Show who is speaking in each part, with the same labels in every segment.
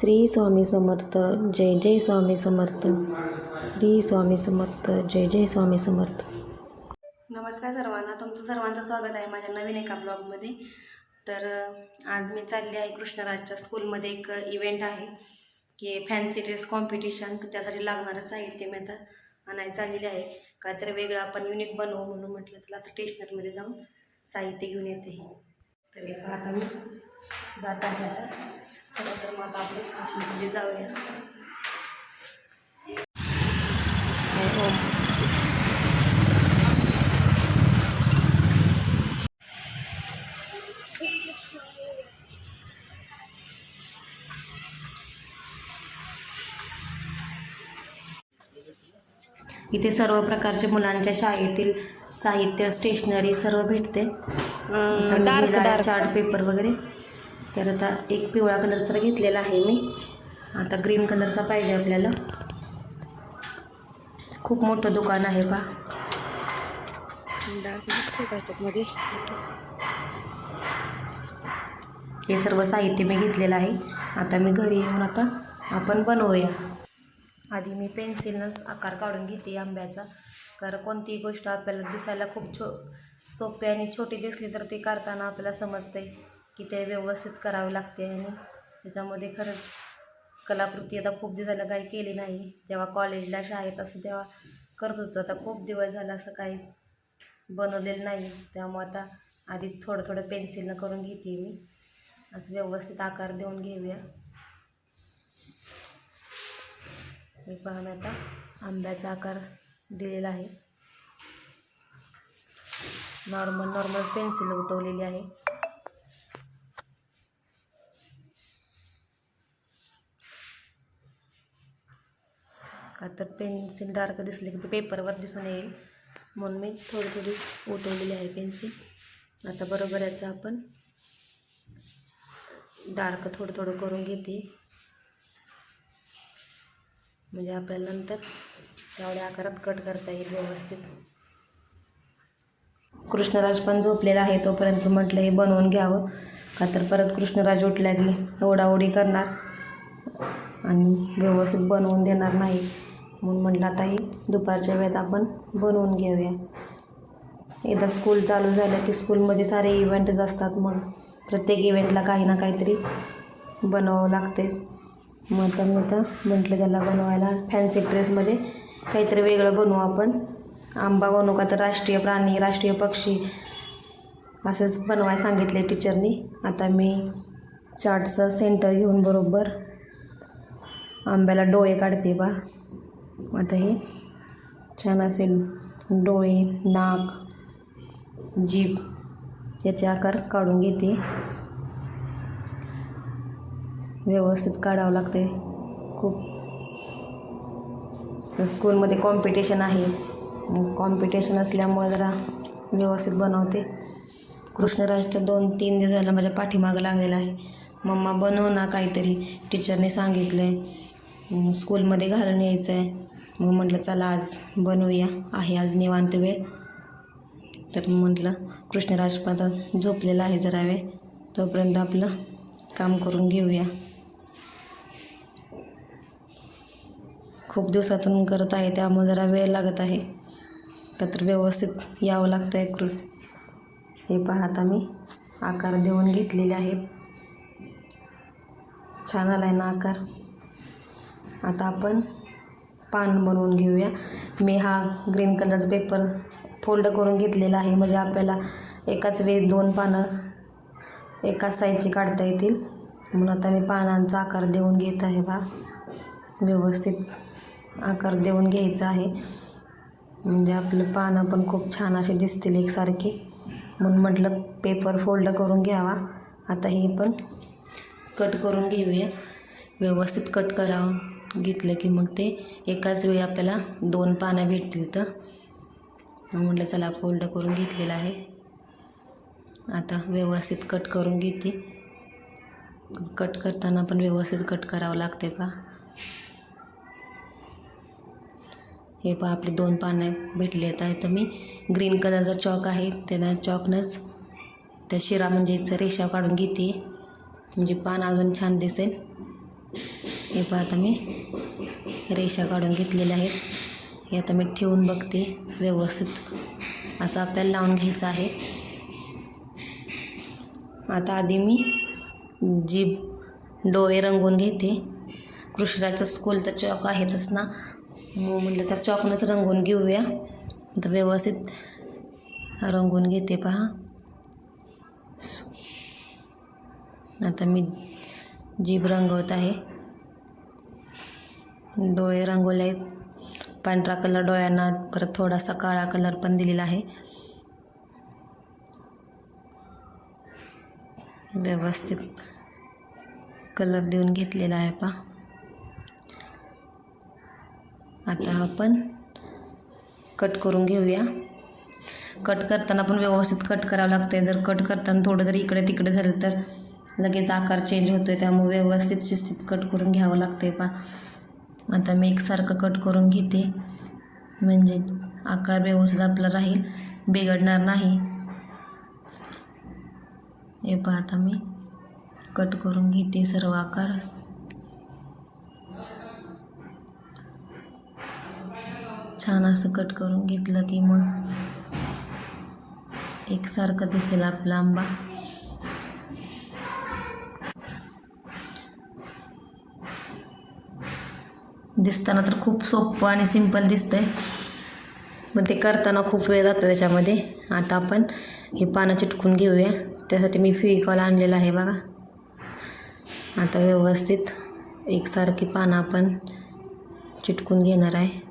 Speaker 1: श्री स्वामी समर्थ जय जय स्वामी समर्थ. श्री स्वामी समर्थ जय जय स्वामी समर्थ.
Speaker 2: नमस्कार सर्वांना तुमचं सर्वांचं स्वागत आहे माझ्या नवीन एका ब्लॉगमध्ये. तर आज मी चालली आहे कृष्णराजच्या स्कूलमध्ये एक इव्हेंट आहे की फॅन्सी ड्रेस कॉम्पिटिशन त्यासाठी लागणारं साहित्य मी आता आणायला चाललेले आहे. काहीतरी वेगळं आपण युनिक बनवू म्हणून म्हटलं तर आता स्टेशनरीमध्ये जाऊन साहित्य घेऊन येते. तरी आता मी जात आहे आता. चला तर मग आता आपण स्टेशनमध्ये जाऊया. हो. इथे सर्व प्रकारचे मुलांच्या शाळेतील साहित्य स्टेशनरी सर्व भेटते.
Speaker 1: डार्क डार्क
Speaker 2: चार्ट पेपर वगैरे. तर आता एक पिवळा कलरचा घेतलेला आहे मी. आता ग्रीन कलरचा पाहिजे आपल्याला. खूप मोठं दुकान आहे
Speaker 1: बा.
Speaker 2: हे सर्व साहित्य मी घेतलेलं आहे. आता मी घरी येऊन आता आपण बनवूया. आधी मी पेन्सिलनंच आकार काढून घेते आंब्याचा. कारण कोणतीही गोष्ट आपल्याला दिसायला खूप छो सोपी आणि छोटी दिसली तर ते करताना आपल्याला समजते की ते व्यवस्थित करावे लागते आणि त्याच्यामध्ये खरंच कलाकृती आता खूप दिवसाला काही केली नाही. जेव्हा कॉलेजला शाळेत असं तेव्हा करत होतो. आता खूप दिवस झालं असं काहीच बनवलेलं नाही. त्यामुळे आता आधी थोडं थोडं पेन्सिलनं करून घेते मी. असं व्यवस्थित आकार देऊन घेऊया. मी पहा मी आता आंब्याचा आकार दिलेला आहे. नॉर्मल नॉर्मल पेन्सिल उठवलेली आहे. का तर पेन्सिल डार्क दिसले की पेपरवर दिसून येईल. म्हणून मी थोडी थोडी उठवलेली आहे पेन्सिल. आता बरोबर याचं आपण डार्क थोडं थोडं करून घेते. म्हणजे आपल्याला नंतर तेवढ्या आकारात कट करता येईल व्यवस्थित. कृष्णराज पण झोपलेला आहे तोपर्यंत म्हटलं हे बनवून घ्यावं. का तर परत कृष्णराज उठल्या की ओढाओढी करणार आणि व्यवस्थित बनवून देणार नाही. म्हणून म्हटलं आता हे दुपारच्या वेळेत आपण बनवून घेऊया. एकदा स्कूल चालू झालं की स्कूलमध्ये सारे इव्हेंटच असतात मग. प्रत्येक इव्हेंटला काही ना काहीतरी बनवावं लागतेच. मग तर मी तर म्हटलं त्याला बनवायला फॅन्सी ड्रेसमध्ये काहीतरी वेगळं बनवू आपण. आंबा बनवू का तर राष्ट्रीय प्राणी राष्ट्रीय पक्षी? असंच बनवायला सांगितले टीचरनी आता मी चार्टचं सेंटर घेऊन बरोबर आंब्याला डोळे काढते बा. आता हे छान असेल. डोळे नाक जीभ याचे आकार काढून घेते. व्यवस्थित काढावं लागते खूप स्कूलमध्ये कॉम्पिटिशन आहे. कॉम्पिटिशन असल्यामुळे जरा व्यवस्थित बनवते. कृष्णराज तर दोन तीन दिवस झाला माझ्या पाठीमागं लागलेला आहे. मम्मा बनव ना काहीतरी. टीचरने सांगितलं आहे स्कूलमध्ये घालून यायचं आहे मग म्हटलं चला आज बनवूया आहे आज निवांत वेळ. तर म्हटलं कृष्णराज झोपलेला आहे जरा वेळ तोपर्यंत आपलं काम करून घेऊया. खूप दिवसातून करत आहे त्यामुळे जरा वेळ लागत आहे. का तर व्यवस्थित यावं लागतं आहे कृ हे पाहता मी आकार देऊन घेतलेले आहेत. छान आला आहे ना आकार. आता आपण पान बनवून घेऊया. मी हा ग्रीन कलरचा पेपर फोल्ड करून घेतलेला आहे. म्हणजे आपल्याला एकाच वेळेस दोन पानं एकाच साईजची काढता येतील. म्हणून आता मी पानांचा आकार देऊन घेत आहे बा. व्यवस्थित आकार देऊन घ्यायचा आहे. म्हणजे आपलं पानं पण खूप छान असे दिसतील एकसारखे. म्हणून म्हटलं पेपर फोल्ड करून घ्यावा. आता हे पण कट करून घेऊया. व्यवस्थित कट करावं. घेतलं की मग ते एकाच वेळी आपल्याला दोन पानं भेटतील तर. म्हटलं चला फोल्ड करून घेतलेला आहे. आता व्यवस्थित कट करून घेते. कट करताना पण व्यवस्थित कट करावं लागते पा हे पहा आपले दोन पानं भेटले आहेत. आहे तर मी ग्रीन कलरचा चॉक आहे त्याला चॉकनंच त्या शिरा म्हणजे रेषा काढून घेते. म्हणजे पान अजून छान दिसेल. हे पहा आता मी. रेषा काढून घेतलेल्या आहेत. हे आता मी ठेवून बघते व्यवस्थित. असं आपल्याला लावून घ्यायचं आहे. आता आधी मी जीभ डोळे रंगवून घेते. कृष्णाचं स्कूलचा चॉक आहेतच ना. म्हणलं त्या चॉकनंच रंगवून घेऊया. आता व्यवस्थित रंगवून घेते पहा. आता मी जीभ रंगवत आहे. डोळे रंगवले आहेत. पांढरा कलर डोळ्यांना परत थोडासा काळा कलर पण दिलेला आहे. व्यवस्थित कलर देऊन घेतलेला आहे पा आता आपण कट करून घेऊया. कट करताना पण व्यवस्थित कट करावं लागतं आहे जर कट करताना थोडं जरी इकडे तिकडे झालं तर लगेच आकार चेंज होतो आहे त्यामुळे व्यवस्थित शिस्तीत कट करून घ्यावं लागतं आहे पा आता मी एकसारखं कट करून घेते. म्हणजे आकार व्यवस्थित आपला राहील. बिघडणार नाही. हे पहा आता मी. कट करून घेते सर्व आकार. छान असं कट करून घेतलं की मग एकसारखं दिसेल आपला आंबा. दिसताना तर खूप सोपं आणि सिंपल दिसतंय. पण ते करताना खूप वेळ जातो त्याच्यामध्ये. आता आपण हे पानं चिटकून घेऊया. त्यासाठी मी फिकॉल आणलेला आहे बघा. आता व्यवस्थित एकसारखी पानं आपण चिटकून घेणार आहे.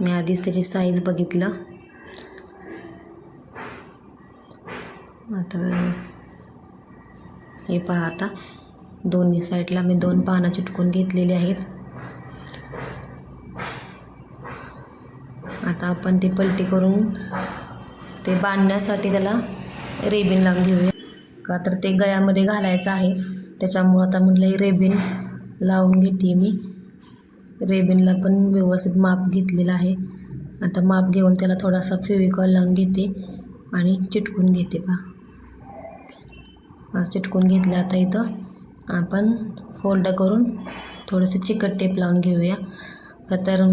Speaker 2: मी आधीच त्याची साईज बघितलं. आता हे पहा आता. दोन्ही साईडला मी दोन पानं चिटकून घेतलेली आहेत. आता आपण ते पलटी करून ते बांधण्यासाठी त्याला रेबीन लावून घेऊया. का तर ते गळ्यामध्ये घालायचं आहे. त्याच्यामुळं आता म्हटलं हे रेबीन लावून घेते मी. रेबिनला पण व्यवस्थित माप घेतलेलं आहे. आता माप घेऊन त्याला थोडासा फेविकॉल लावून घेते आणि चिटकून घेते पा आज चिटकून घेतलं आता इथं. आपण फोल्ड करून थोडंसं चिकट टेप लावून घेऊया. का तर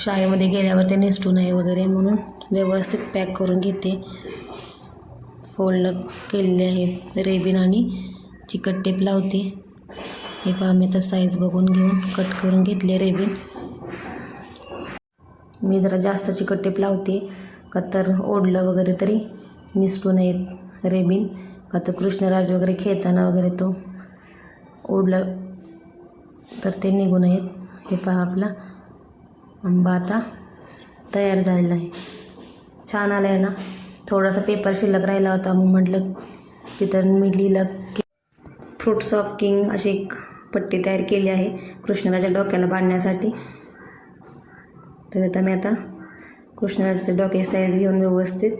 Speaker 2: शाळेमध्ये गेल्यावर ते निसटू नये वगैरे म्हणून व्यवस्थित पॅक करून घेते. फोल्ड केलेले आहेत रेबिन आणि चिकट टेप लावते. हे पहा मी तर साईज बघून घेऊन कट करून घेतले रेबिन. मी जरा जास्त चिकट टेप लावते. का तर ओढलं वगैरे तरी निसटू नयेत रेबिन. का तर कृष्णराज वगैरे खेळताना वगैरे तो ओढलं तर ते निघू नयेत. हे पहा आपला आंबा आता तयार झालेला आहे. छान आलं आहे ना? थोडासा पेपर शिल्लक राहिला होता मग म्हटलं तिथं मी लिहिलं की फ्रुट्स ऑफ किंग अशी एक पट्टी तयार केली आहे कृष्णाच्या डोक्याला बांधण्यासाठी. तर आता मी आता कृष्णराजाच्या डोके साईज घेऊन व्यवस्थित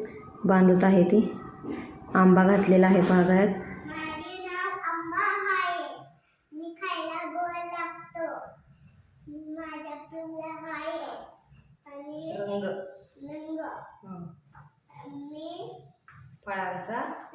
Speaker 2: बांधत आहे ती. आंबा घातलेला आहे बागायत.
Speaker 3: Giác